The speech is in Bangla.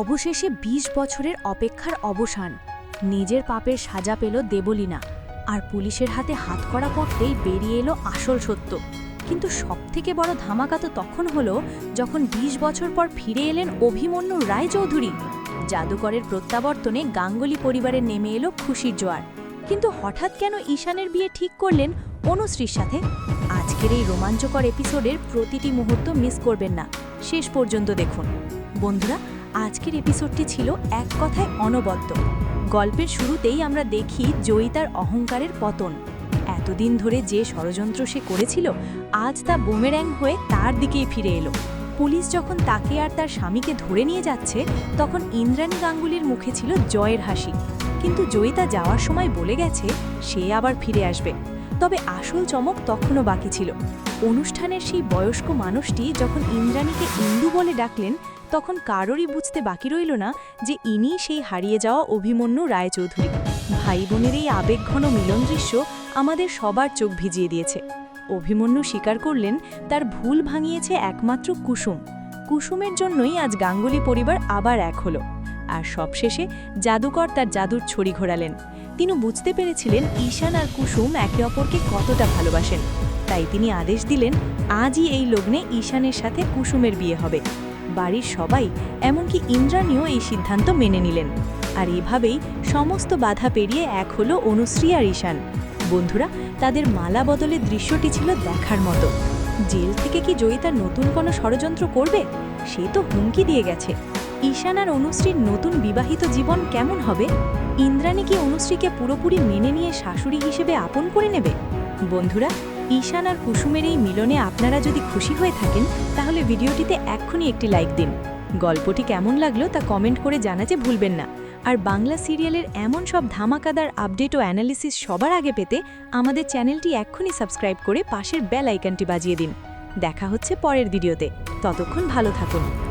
অবশেষে ২০ বছরের অপেক্ষার অবসান। নিজের পাপের সাজা পেল দেবলীনা। আর পুলিশের হাতে হাতকড়া পড়তেই বেরিয়ে এলো আসল সত্য। কিন্তু সবথেকে বড় ধামাকা তো তখন হলো যখন ২০ বছর পর ফিরে এলেন অভিমন্যু রায়চৌধুরী। জাদুকরের প্রত্যাবর্তনে গাঙ্গুলি পরিবারে নেমে এলো খুশির জোয়ার। কিন্তু হঠাৎ কেন ঈশানের বিয়ে ঠিক করলেন অনুশ্রীর সাথে? আজকের এই রোমাঞ্চকর এপিসোডের প্রতিটি মুহূর্ত মিস করবেন না। শেষ পর্যন্ত দেখুন। বন্ধুরা আজকের এপিসোডটি ছিল এক কথায় অনবদ্য। গল্পের শুরুতেই আমরা দেখি জয়িতার অহংকারের পতন। এতদিন ধরে যে ষড়যন্ত্র সে করেছিল, আজ তা বোমের্যাং হয়ে তার দিকেই ফিরে এলো। পুলিশ যখন তাকে আর তার স্বামীকে ধরে নিয়ে যাচ্ছে, তখন ইন্দ্রাণী গাঙ্গুলির মুখে ছিল জয়ের হাসি। কিন্তু জয়িতা যাওয়ার সময় বলে গেছে, সে আবার ফিরে আসবে। তবে আসল চমক তখনও বাকি ছিল। অনুষ্ঠানের সেই বয়স্ক মানুষটি যখন ইন্দ্রাণীকে ইন্দু বলে ডাকলেন তখন কারোরই বুঝতে বাকি রইল না যে ইনি সেই হারিয়ে যাওয়া অভিমন্যু রায়চৌধুরী। ভাই বোনের এই আবেগঘন মিলন দৃশ্য আমাদের সবার চোখ ভিজিয়ে দিয়েছে। অভিমন্যু স্বীকার করলেন, তার ভুল ভাঙিয়েছে একমাত্র কুসুম। কুসুমের জন্যই আজ গাঙ্গুলি পরিবার আবার এক হলো। আর সবশেষে জাদুকর তার জাদুর ছড়ি ঘোরালেন। তিনি বুঝতে পেরেছিলেন ঈশান আর কুসুম একে অপরকে কতটা ভালোবাসেন। তাই তিনি আদেশ দিলেন, আজই এই লগ্নে ঈশানের সাথে কুসুমের বিয়ে হবে। বাড়ির সবাই, এমনকি ইন্দ্রাণীও এই সিদ্ধান্ত মেনে নিলেন। আর এভাবেই সমস্ত বাধা পেরিয়ে এক হলো অনুশ্রী আর ঈশান। বন্ধুরা, তাদের মালা বদলের দৃশ্যটি ছিল দেখার মতো। জেল থেকে কি জয়িতার নতুন কোনো ষড়যন্ত্র করবে? সে তো হুমকি দিয়ে গেছে। ঈশান আর অনুশ্রীর নতুন বিবাহিত জীবন কেমন হবে? ইন্দ্রাণী কি অনুশ্রীকে পুরোপুরি মেনে নিয়ে শাশুড়ি হিসেবে আপন করে নেবে? বন্ধুরা ঈশান আর কুসুমের এই মিলনে আপনারা যদি খুশি হয়ে থাকেন, তাহলে ভিডিওটিতে এক্ষুনি একটি লাইক দিন। গল্পটি কেমন লাগল তা কমেন্ট করে জানাতে ভুলবেন না। আর বাংলা সিরিয়ালের এমন সব ধামাকাদার আপডেট ও অ্যানালিসিস সবার আগে পেতে আমাদের চ্যানেলটি এক্ষুনি সাবস্ক্রাইব করে পাশের বেল আইকনটি বাজিয়ে দিন। দেখা হচ্ছে পরের ভিডিওতে ততক্ষণ ভালো থাকুন।